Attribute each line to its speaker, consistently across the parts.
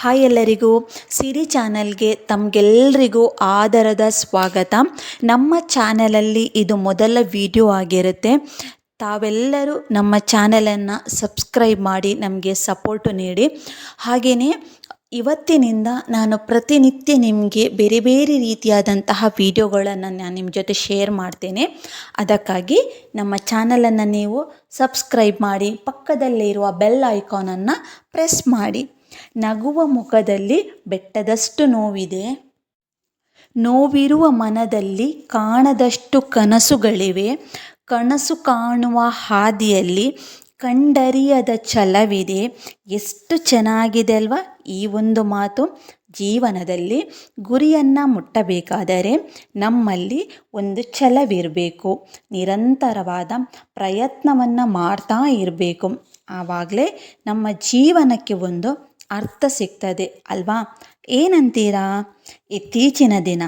Speaker 1: Hi ಎಲ್ಲರಿಗೂ ಸಿರಿ ಚಾನಲ್ಗೆ ತಮಗೆಲ್ಲರಿಗೂ ಆದರದ ಸ್ವಾಗತ. ನಮ್ಮ ಚಾನಲಲ್ಲಿ ಇದು ಮೊದಲ ವಿಡಿಯೋ ಆಗಿರುತ್ತೆ. ತಾವೆಲ್ಲರೂ ನಮ್ಮ ಚಾನಲನ್ನು ಸಬ್ಸ್ಕ್ರೈಬ್ ಮಾಡಿ ನಮಗೆ ಸಪೋರ್ಟು ನೀಡಿ. ಹಾಗೆಯೇ ಇವತ್ತಿನಿಂದ ನಾನು ಪ್ರತಿನಿತ್ಯ ನಿಮಗೆ ಬೇರೆ ಬೇರೆ ರೀತಿಯಾದಂತಹ ವಿಡಿಯೋಗಳನ್ನು ನಾನು ನಿಮ್ಮ ಜೊತೆ ಶೇರ್ ಮಾಡ್ತೇನೆ. ಅದಕ್ಕಾಗಿ ನಮ್ಮ ಚಾನಲನ್ನು ನೀವು ಸಬ್ಸ್ಕ್ರೈಬ್ ಮಾಡಿ ಪಕ್ಕದಲ್ಲೇ ಇರುವ ಬೆಲ್ ಐಕಾನನ್ನು ಪ್ರೆಸ್ ಮಾಡಿ. ನಗುವ ಮುಖದಲ್ಲಿ ಬೆಟ್ಟದಷ್ಟು ನೋವಿದೆ. ನೋವಿರುವ ಮನದಲ್ಲಿ ಕಾಣದಷ್ಟು ಕನಸುಗಳಿವೆ. ಕನಸು ಕಾಣುವ ಹಾದಿಯಲ್ಲಿ ಕಂಡರಿಯದ ಛಲವಿದೆ. ಎಷ್ಟು ಚೆನ್ನಾಗಿದೆ ಅಲ್ವಾ ಈ ಒಂದು ಮಾತು. ಜೀವನದಲ್ಲಿ ಗುರಿಯನ್ನು ಮುಟ್ಟಬೇಕಾದರೆ ನಮ್ಮಲ್ಲಿ ಒಂದು ಛಲವಿರಬೇಕು. ನಿರಂತರವಾದ ಪ್ರಯತ್ನವನ್ನು ಮಾಡ್ತಾ ಇರಬೇಕು. ಆವಾಗಲೇ ನಮ್ಮ ಜೀವನಕ್ಕೆ ಒಂದು ಅರ್ಥ ಸಿಗ್ತದೆ ಅಲ್ವಾ? ಏನಂತೀರಾ? ಇತ್ತೀಚಿನ ದಿನ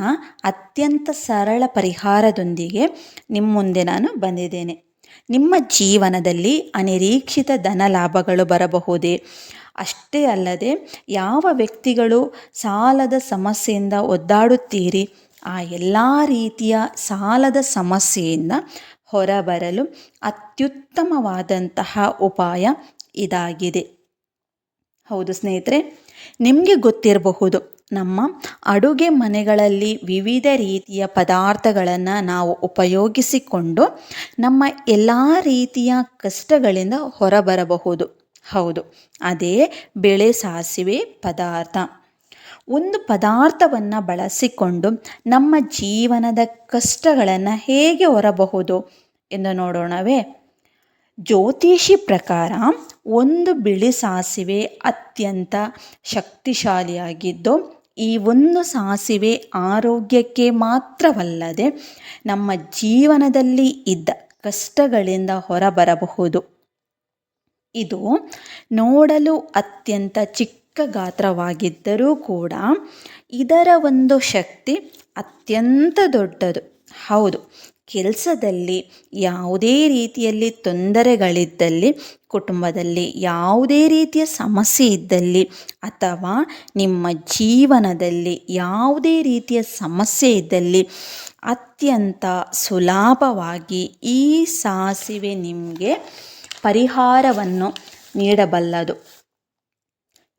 Speaker 1: ಅತ್ಯಂತ ಸರಳ ಪರಿಹಾರದೊಂದಿಗೆ ನಿಮ್ಮ ಮುಂದೆ ನಾನು ಬಂದಿದ್ದೇನೆ. ನಿಮ್ಮ ಜೀವನದಲ್ಲಿ ಅನಿರೀಕ್ಷಿತ ಧನ ಲಾಭಗಳು ಬರಬಹುದೇ? ಅಷ್ಟೇ ಅಲ್ಲದೆ ಯಾವ ವ್ಯಕ್ತಿಗಳು ಸಾಲದ ಸಮಸ್ಯೆಯಿಂದ ಒದ್ದಾಡುತ್ತೀರಿ? ಆ ಎಲ್ಲ ರೀತಿಯ ಸಾಲದ ಸಮಸ್ಯೆಯಿಂದ ಹೊರಬರಲು ಅತ್ಯುತ್ತಮವಾದಂತಹ ಉಪಾಯ ಇದಾಗಿದೆ. ಹೌದು ಸ್ನೇಹಿತರೆ, ನಿಮಗೆ ಗೊತ್ತಿರಬಹುದು, ನಮ್ಮ ಅಡುಗೆ ಮನೆಗಳಲ್ಲಿ ವಿವಿಧ ರೀತಿಯ ಪದಾರ್ಥಗಳನ್ನು ನಾವು ಉಪಯೋಗಿಸಿಕೊಂಡು ನಮ್ಮ ಎಲ್ಲ ರೀತಿಯ ಕಷ್ಟಗಳಿಂದ ಹೊರಬರಬಹುದು. ಹೌದು, ಅದೇ ಬೆಳೆ ಸಾಸಿವೆ ಪದಾರ್ಥ. ಒಂದು ಪದಾರ್ಥವನ್ನು ಬಳಸಿಕೊಂಡು ನಮ್ಮ ಜೀವನದ ಕಷ್ಟಗಳನ್ನು ಹೇಗೆ ಹೊರಬಹುದು ಎಂದು ನೋಡೋಣವೇ. ಜ್ಯೋತಿಷಿ ಪ್ರಕಾರ ಒಂದು ಬಿಳಿ ಸಾಸಿವೆ ಅತ್ಯಂತ ಶಕ್ತಿಶಾಲಿಯಾಗಿದ್ದು, ಈ ಒಂದು ಸಾಸಿವೆ ಆರೋಗ್ಯಕ್ಕೆ ಮಾತ್ರವಲ್ಲದೆ ನಮ್ಮ ಜೀವನದಲ್ಲಿ ಇದ್ದ ಕಷ್ಟಗಳಿಂದ ಹೊರಬರಬಹುದು. ಇದು ನೋಡಲು ಅತ್ಯಂತ ಚಿಕ್ಕ ಗಾತ್ರವಾಗಿದ್ದರೂ ಕೂಡ ಇದರ ಒಂದು ಶಕ್ತಿ ಅತ್ಯಂತ ದೊಡ್ಡದು. ಹೌದು ಕೆಲಸದಲ್ಲಿ ಯಾವುದೇ ರೀತಿಯಲ್ಲಿ ತೊಂದರೆಗಳಿದ್ದಲ್ಲಿ, ಕುಟುಂಬದಲ್ಲಿ ಯಾವುದೇ ರೀತಿಯ ಸಮಸ್ಯೆ ಇದ್ದಲ್ಲಿ ಅಥವಾ ನಿಮ್ಮ ಜೀವನದಲ್ಲಿ ಯಾವುದೇ ರೀತಿಯ ಸಮಸ್ಯೆ ಇದ್ದಲ್ಲಿ ಅತ್ಯಂತ ಸುಲಭವಾಗಿ ಈ ಸಾಸಿವೆ ನಿಮಗೆ ಪರಿಹಾರವನ್ನು ನೀಡಬಲ್ಲದು.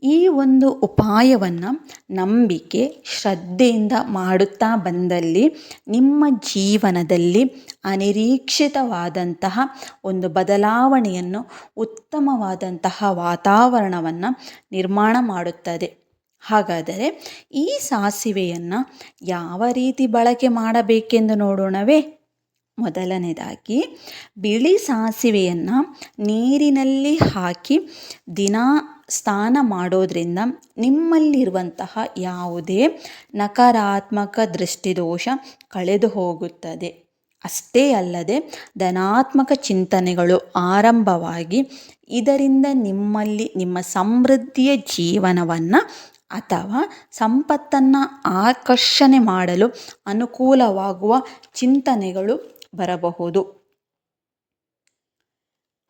Speaker 1: ಈ ಒಂದು ಉಪಾಯವನ್ನು ನಂಬಿಕೆ, ಶ್ರದ್ಧೆಯಿಂದ ಮಾಡುತ್ತಾ ಬಂದಲ್ಲಿ ನಿಮ್ಮ ಜೀವನದಲ್ಲಿ ಅನಿರೀಕ್ಷಿತವಾದಂತಹ ಒಂದು ಬದಲಾವಣೆಯನ್ನು, ಉತ್ತಮವಾದಂತಹ ವಾತಾವರಣವನ್ನು ನಿರ್ಮಾಣ ಮಾಡುತ್ತದೆ. ಹಾಗಾದರೆ ಈ ಸಾಸಿವೆಯನ್ನು ಯಾವ ರೀತಿ ಬಳಕೆ ಮಾಡಬೇಕೆಂದು ನೋಡೋಣವೇ? ಮೊದಲನೇದಾಗಿ, ಬಿಳಿ ಸಾಸಿವೆಯನ್ನು ನೀರಿನಲ್ಲಿ ಹಾಕಿ ದಿನ ಸ್ನಾನ ಮಾಡೋದರಿಂದ ನಿಮ್ಮಲ್ಲಿರುವಂತಹ ಯಾವುದೇ ನಕಾರಾತ್ಮಕ ದೃಷ್ಟಿದೋಷ ಕಳೆದು ಹೋಗುತ್ತದೆ. ಅಷ್ಟೇ ಅಲ್ಲದೆ ಧನಾತ್ಮಕ ಚಿಂತನೆಗಳು ಆರಂಭವಾಗಿ ಇದರಿಂದ ನಿಮ್ಮಲ್ಲಿ, ನಿಮ್ಮ ಸಮೃದ್ಧಿಯ ಜೀವನವನ್ನು ಅಥವಾ ಸಂಪತ್ತನ್ನು ಆಕರ್ಷಣೆ ಮಾಡಲು ಅನುಕೂಲವಾಗುವ ಚಿಂತನೆಗಳು ಬರಬಹುದು.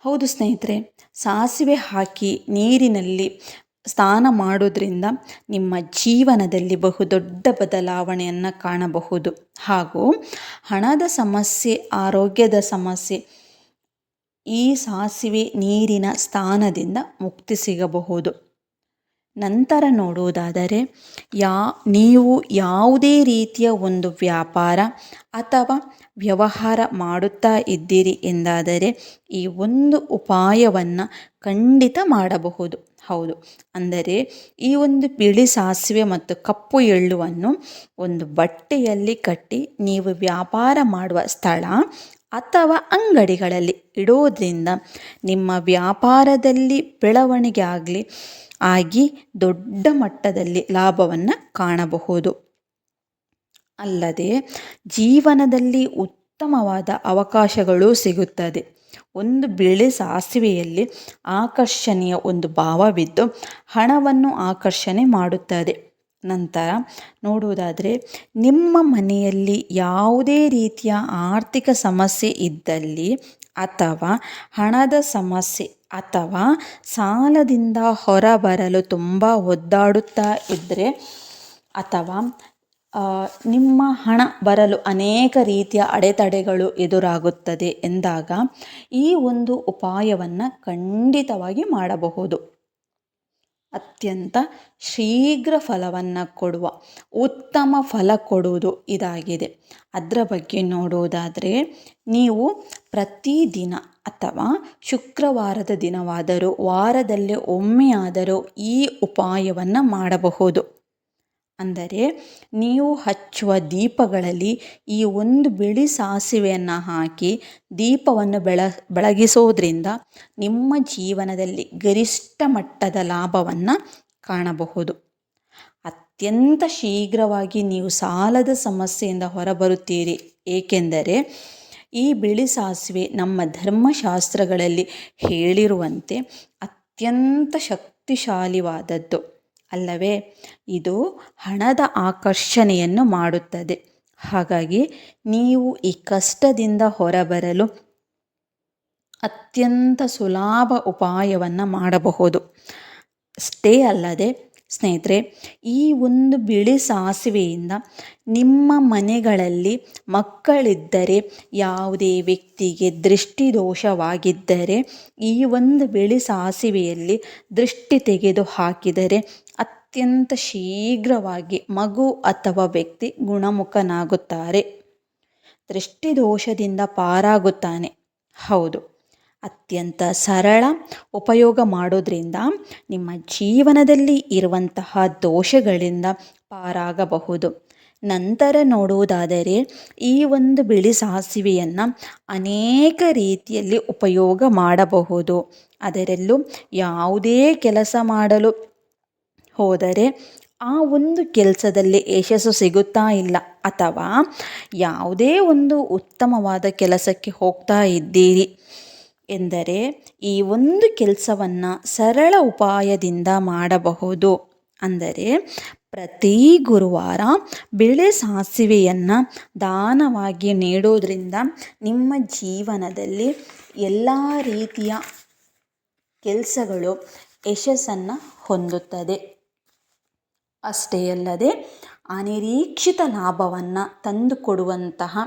Speaker 1: ಹೌದು ಸ್ನೇಹಿತರೆ, ಸಾಸಿವೆ ಹಾಕಿ ನೀರಿನಲ್ಲಿ ಸ್ನಾನ ಮಾಡೋದ್ರಿಂದ ನಿಮ್ಮ ಜೀವನದಲ್ಲಿ ಬಹುದೊಡ್ಡ ಬದಲಾವಣೆಯನ್ನು ಕಾಣಬಹುದು. ಹಾಗೂ ಹಣದ ಸಮಸ್ಯೆ, ಆರೋಗ್ಯದ ಸಮಸ್ಯೆ ಈ ಸಾಸಿವೆ ನೀರಿನ ಸ್ಥಾನದಿಂದ ಮುಕ್ತಿ ಸಿಗಬಹುದು. ನಂತರ ನೋಡುವುದಾದರೆ, ಯಾ, ನೀವು ಯಾವುದೇ ರೀತಿಯ ಒಂದು ವ್ಯಾಪಾರ ಅಥವಾ ವ್ಯವಹಾರ ಮಾಡುತ್ತಾ ಇದ್ದೀರಿ ಎಂದಾದರೆ, ಈ ಒಂದು ಉಪಾಯವನ್ನು ಖಂಡಿತ ಮಾಡಬಹುದು. ಹೌದು. ಅಂದರೆ, ಈ ಒಂದು ಬಿಳಿ ಸಾಸಿವೆ ಮತ್ತು ಕಪ್ಪು ಎಳ್ಳುವನ್ನು ಒಂದು ಬಟ್ಟೆಯಲ್ಲಿ ಕಟ್ಟಿ ನೀವು ವ್ಯಾಪಾರ ಮಾಡುವ ಸ್ಥಳ ಅಥವಾ ಅಂಗಡಿಗಳಲ್ಲಿ ಇಡೋದ್ರಿಂದ ನಿಮ್ಮ ವ್ಯಾಪಾರದಲ್ಲಿ ಬೆಳವಣಿಗೆ ಆಗಲಿ ಆಗಿ ದೊಡ್ಡ ಮಟ್ಟದಲ್ಲಿ ಲಾಭವನ್ನು ಕಾಣಬಹುದು. ಅಲ್ಲದೆ ಜೀವನದಲ್ಲಿ ಉತ್ತಮವಾದ ಅವಕಾಶಗಳು ಸಿಗುತ್ತದೆ. ಒಂದು ಬಿಳಿ ಸಾಸಿವೆಯಲ್ಲಿ ಆಕರ್ಷಣೆಯ ಒಂದು ಭಾವವಿದ್ದು ಹಣವನ್ನು ಆಕರ್ಷಣೆ ಮಾಡುತ್ತದೆ. ನಂತರ ನೋಡುವುದಾದರೆ, ನಿಮ್ಮ ಮನೆಯಲ್ಲಿ ಯಾವುದೇ ರೀತಿಯ ಆರ್ಥಿಕ ಸಮಸ್ಯೆ ಇದ್ದಲ್ಲಿ ಅಥವಾ ಹಣದ ಸಮಸ್ಯೆ ಅಥವಾ ಸಾಲದಿಂದ ಹೊರಬರಲು ತುಂಬ ಒದ್ದಾಡುತ್ತಾ ಇದ್ದರೆ ಅಥವಾ ನಿಮ್ಮ ಹಣ ಬರಲು ಅನೇಕ ರೀತಿಯ ಅಡೆತಡೆಗಳು ಎದುರಾಗುತ್ತದೆ ಎಂದಾಗ ಈ ಒಂದು ಉಪಾಯವನ್ನು ಖಂಡಿತವಾಗಿ ಮಾಡಬಹುದು. ಅತ್ಯಂತ ಶೀಘ್ರ ಫಲವನ್ನು ಕೊಡುವ ಉತ್ತಮ ಫಲ ಕೊಡುವುದು ಇದಾಗಿದೆ. ಅದರ ಬಗ್ಗೆ ನೋಡುವುದಾದರೆ ನೀವು ಪ್ರತಿದಿನ ಅಥವಾ ಶುಕ್ರವಾರದ ದಿನವಾದರೂ ವಾರದಲ್ಲಿ ಒಮ್ಮೆಯಾದರೂ ಈ ಉಪಾಯವನ್ನು ಮಾಡಬಹುದು. ಅಂದರೆ ನೀವು ಹಚ್ಚುವ ದೀಪಗಳಲ್ಲಿ ಈ ಒಂದು ಬಿಳಿ ಸಾಸಿವೆಯನ್ನು ಹಾಕಿ ದೀಪವನ್ನು ಬೆಳ, ಬೆಳಗಿಸೋದ್ರಿಂದ ನಿಮ್ಮ ಜೀವನದಲ್ಲಿ ಗರಿಷ್ಠ ಮಟ್ಟದ ಲಾಭವನ್ನು ಕಾಣಬಹುದು. ಅತ್ಯಂತ ಶೀಘ್ರವಾಗಿ ನೀವು ಸಾಲದ ಸಮಸ್ಯೆಯಿಂದ ಹೊರಬರುತ್ತೀರಿ. ಏಕೆಂದರೆ ಈ ಬಿಳಿ ಸಾಸಿವೆ ನಮ್ಮ ಧರ್ಮಶಾಸ್ತ್ರಗಳಲ್ಲಿ ಹೇಳಿರುವಂತೆ ಅತ್ಯಂತ ಶಕ್ತಿಶಾಲಿವಾದದ್ದು. ಅಲ್ಲವೇ? ಇದು ಹಣದ ಆಕರ್ಷಣೆಯನ್ನು ಮಾಡುತ್ತದೆ. ಹಾಗಾಗಿ ನೀವು ಈ ಕಷ್ಟದಿಂದ ಹೊರಬರಲು ಅತ್ಯಂತ ಸುಲಭ ಉಪಾಯವನ್ನು ಮಾಡಬಹುದು. ಅಷ್ಟೇ ಅಲ್ಲದೆ ಸ್ನೇಹಿತರೆ, ಈ ಒಂದು ಬಿಳಿ ಸಾಸಿವೆಯಿಂದ ನಿಮ್ಮ ಮನೆಗಳಲ್ಲಿ ಮಕ್ಕಳಿದ್ದರೆ, ಯಾವುದೇ ವ್ಯಕ್ತಿಗೆ ದೃಷ್ಟಿ ದೋಷವಾಗಿದ್ದರೆ ಈ ಒಂದು ಬಿಳಿ ಸಾಸಿವೆಯಲ್ಲಿ ದೃಷ್ಟಿ ತೆಗೆದು ಹಾಕಿದರೆ ಅತ್ಯಂತ ಶೀಘ್ರವಾಗಿ ಮಗು ಅಥವಾ ವ್ಯಕ್ತಿ ಗುಣಮುಖನಾಗುತ್ತಾರೆ. ದೃಷ್ಟಿದೋಷದಿಂದ ಪಾರಾಗುತ್ತಾನೆ. ಹೌದು. ಅತ್ಯಂತ ಸರಳ ಉಪಯೋಗ ಮಾಡೋದ್ರಿಂದ ನಿಮ್ಮ ಜೀವನದಲ್ಲಿ ಇರುವಂತಹ ದೋಷಗಳಿಂದ ಪಾರಾಗಬಹುದು. ನಂತರ ನೋಡುವುದಾದರೆ, ಈ ಒಂದು ಬಿಳಿ ಸಾಸಿವೆಯನ್ನು ಅನೇಕ ರೀತಿಯಲ್ಲಿ ಉಪಯೋಗ ಮಾಡಬಹುದು. ಅದರಲ್ಲೂ ಯಾವುದೇ ಕೆಲಸ ಮಾಡಲು ಹೋದರೆ ಆ ಒಂದು ಕೆಲಸದಲ್ಲಿ ಯಶಸ್ಸು ಸಿಗುತ್ತಾ ಇಲ್ಲ ಅಥವಾ ಯಾವುದೇ ಒಂದು ಉತ್ತಮವಾದ ಕೆಲಸಕ್ಕೆ ಹೋಗ್ತಾ ಇದ್ದೀರಿ. ಎಂದರೆ ಈ ಒಂದು ಕೆಲಸವನ್ನು ಸರಳ ಉಪಾಯದಿಂದ ಮಾಡಬಹುದು. ಅಂದರೆ ಪ್ರತಿ ಗುರುವಾರ ಬೆಳೆ ಸಾಸಿವೆಯನ್ನು ದಾನವಾಗಿ ನೀಡೋದರಿಂದ ನಿಮ್ಮ ಜೀವನದಲ್ಲಿ ಎಲ್ಲ ರೀತಿಯ ಕೆಲಸಗಳು ಯಶಸ್ಸನ್ನು ಹೊಂದುತ್ತದೆ. ಅಷ್ಟೇ ಅಲ್ಲದೆ ಅನಿರೀಕ್ಷಿತ ಲಾಭವನ್ನು ತಂದುಕೊಡುವಂತಹ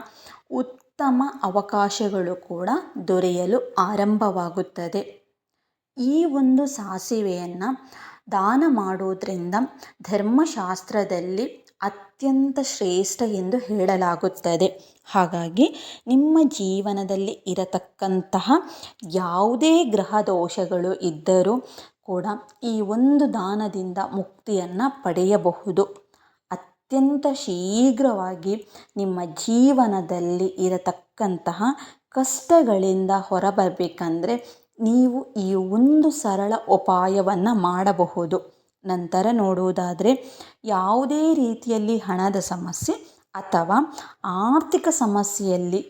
Speaker 1: ಉತ್ತಮ ಅವಕಾಶಗಳು ಕೂಡ ದೊರೆಯಲು ಆರಂಭವಾಗುತ್ತದೆ. ಈ ಒಂದು ಸಾಸಿವೆಯನ್ನು ದಾನ ಮಾಡೋದರಿಂದ ಧರ್ಮಶಾಸ್ತ್ರದಲ್ಲಿ ಅತ್ಯಂತ ಶ್ರೇಷ್ಠ ಎಂದು ಹೇಳಲಾಗುತ್ತದೆ. ಹಾಗಾಗಿ ನಿಮ್ಮ ಜೀವನದಲ್ಲಿ ಇರತಕ್ಕಂತಹ ಯಾವುದೇ ಗ್ರಹ ದೋಷಗಳು ಇದ್ದರೂ ಕೂಡ ಈ ಒಂದು ದಾನದಿಂದ ಮುಕ್ತಿಯನ್ನು ಪಡೆಯಬಹುದು. ಅತ್ಯಂತ ಶೀಘ್ರವಾಗಿ ನಿಮ್ಮ ಜೀವನದಲ್ಲಿ ಇರತಕ್ಕಂತಹ ಕಷ್ಟಗಳಿಂದ ಹೊರಬರಬೇಕಂದ್ರೆ ನೀವು ಈ ಒಂದು ಸರಳ ಉಪಾಯವನ್ನು ಮಾಡಬಹುದು. ನಂತರ ನೋಡುವುದಾದರೆ ಯಾವುದೇ ರೀತಿಯಲ್ಲಿ ಹಣದ ಸಮಸ್ಯೆ ಅಥವಾ ಆರ್ಥಿಕ ಸಮಸ್ಯೆಯಲ್ಲಿ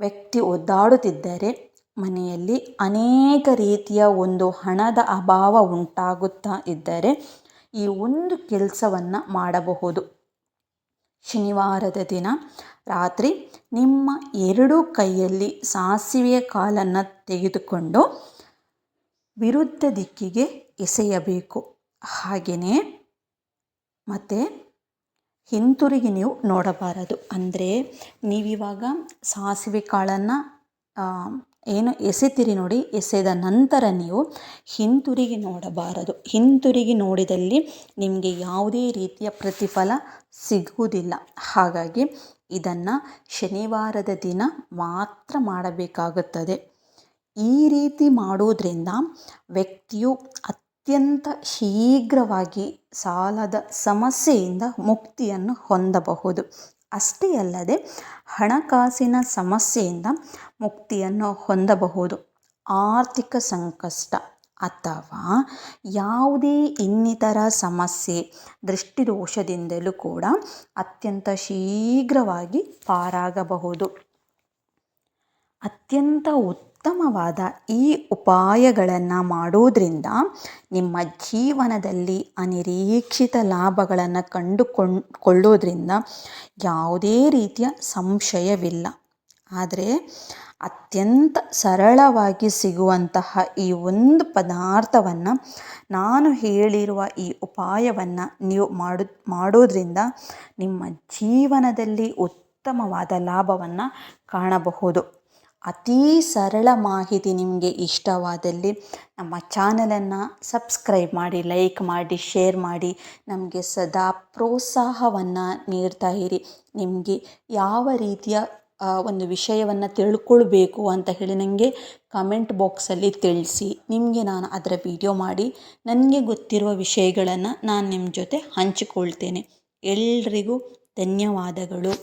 Speaker 1: ವ್ಯಕ್ತಿ ಒದ್ದಾಡುತ್ತಿದ್ದರೆ ಮನೆಯಲ್ಲಿ ಅನೇಕ ರೀತಿಯ ಒಂದು ಹಣದ ಅಭಾವ ಉಂಟಾಗುತ್ತಾ ಇದ್ದರೆ ಈ ಒಂದು ಕೆಲಸವನ್ನು ಮಾಡಬಹುದು. ಶನಿವಾರದ ದಿನ ರಾತ್ರಿ ನಿಮ್ಮ ಎರಡು ಕೈಯಲ್ಲಿ ಸಾಸಿವೆಯ ಕಾಲನ್ನು ತೆಗೆದುಕೊಂಡು ವಿರುದ್ಧ ದಿಕ್ಕಿಗೆ ಎಸೆಯಬೇಕು. ಹಾಗೆಯೇ ಮತ್ತು ಹಿಂತಿರುಗಿ ನೀವು ನೋಡಬಾರದು. ಅಂದರೆ ನೀವಿವಾಗ ಸಾಸಿವೆ ಕಾಳನ್ನು ಏನು ಎಸೆತೀರಿ ನೋಡಿ, ಎಸೆದ ನಂತರ ನೀವು ಹಿಂತಿರುಗಿ ನೋಡಬಾರದು. ಹಿಂತಿರುಗಿ ನೋಡಿದಲ್ಲಿ ನಿಮಗೆ ಯಾವುದೇ ರೀತಿಯ ಪ್ರತಿಫಲ ಸಿಗುವುದಿಲ್ಲ. ಹಾಗಾಗಿ ಇದನ್ನು ಶನಿವಾರದ ದಿನ ಮಾತ್ರ ಮಾಡಬೇಕಾಗುತ್ತದೆ. ಈ ರೀತಿ ಮಾಡುವುದರಿಂದ ವ್ಯಕ್ತಿಯು ಅತ್ಯಂತ ಶೀಘ್ರವಾಗಿ ಸಾಲದ ಸಮಸ್ಯೆಯಿಂದ ಮುಕ್ತಿಯನ್ನು ಹೊಂದಬಹುದು. ಅಷ್ಟೇ ಅಲ್ಲದೆ ಹಣಕಾಸಿನ ಸಮಸ್ಯೆಯಿಂದ ಮುಕ್ತಿಯನ್ನು ಹೊಂದಬಹುದು. ಆರ್ಥಿಕ ಸಂಕಷ್ಟ ಅಥವಾ ಯಾವುದೇ ಇನ್ನಿತರ ಸಮಸ್ಯೆ ದೃಷ್ಟಿದೋಷದಿಂದಲೂ ಕೂಡ ಅತ್ಯಂತ ಶೀಘ್ರವಾಗಿ ಪಾರಾಗಬಹುದು. ಅತ್ಯಂತ ಉತ್ತಮವಾದ ಈ ಉಪಾಯಗಳನ್ನು ಮಾಡೋದ್ರಿಂದ ನಿಮ್ಮ ಜೀವನದಲ್ಲಿ ಅನಿರೀಕ್ಷಿತ ಲಾಭಗಳನ್ನು ಕಂಡುಕೊಂಡು, ಕೊಳ್ಳೋದ್ರಿಂದ ಯಾವುದೇ ರೀತಿಯ ಸಂಶಯವಿಲ್ಲ. ಆದರೆ ಅತ್ಯಂತ ಸರಳವಾಗಿ ಸಿಗುವಂತಹ ಈ ಒಂದು ಪದಾರ್ಥವನ್ನು ನಾನು ಹೇಳಿರುವ ಈ ಉಪಾಯವನ್ನು ನೀವು ಮಾಡು, ಮಾಡೋದ್ರಿಂದ ನಿಮ್ಮ ಜೀವನದಲ್ಲಿ ಉತ್ತಮವಾದ ಲಾಭವನ್ನು ಕಾಣಬಹುದು. ಅತೀ ಸರಳ ಮಾಹಿತಿ ನಿಮಗೆ ಇಷ್ಟವಾದಲ್ಲಿ ನಮ್ಮ ಚಾನಲನ್ನು ಸಬ್ಸ್ಕ್ರೈಬ್ ಮಾಡಿ, ಲೈಕ್ ಮಾಡಿ, ಶೇರ್ ಮಾಡಿ. ನಮಗೆ ಸದಾ ಪ್ರೋತ್ಸಾಹವನ್ನು ನೀಡ್ತಾ ಇರಿ. ನಿಮಗೆ ಯಾವ ರೀತಿಯ ಒಂದು ವಿಷಯವನ್ನು ತಿಳ್ಕೊಳ್ಬೇಕು ಅಂತ ಹೇಳಿ ನನಗೆ ಕಮೆಂಟ್ ಬಾಕ್ಸಲ್ಲಿ ತಿಳಿಸಿ. ನಿಮಗೆ ನಾನು ಅದರ ವಿಡಿಯೋ ಮಾಡಿ, ನನಗೆ ಗೊತ್ತಿರುವ ವಿಷಯಗಳನ್ನು ನಾನು ನಿಮ್ಮ ಜೊತೆ ಹಂಚಿಕೊಳ್ತೇನೆ. ಎಲ್ರಿಗೂ ಧನ್ಯವಾದಗಳು.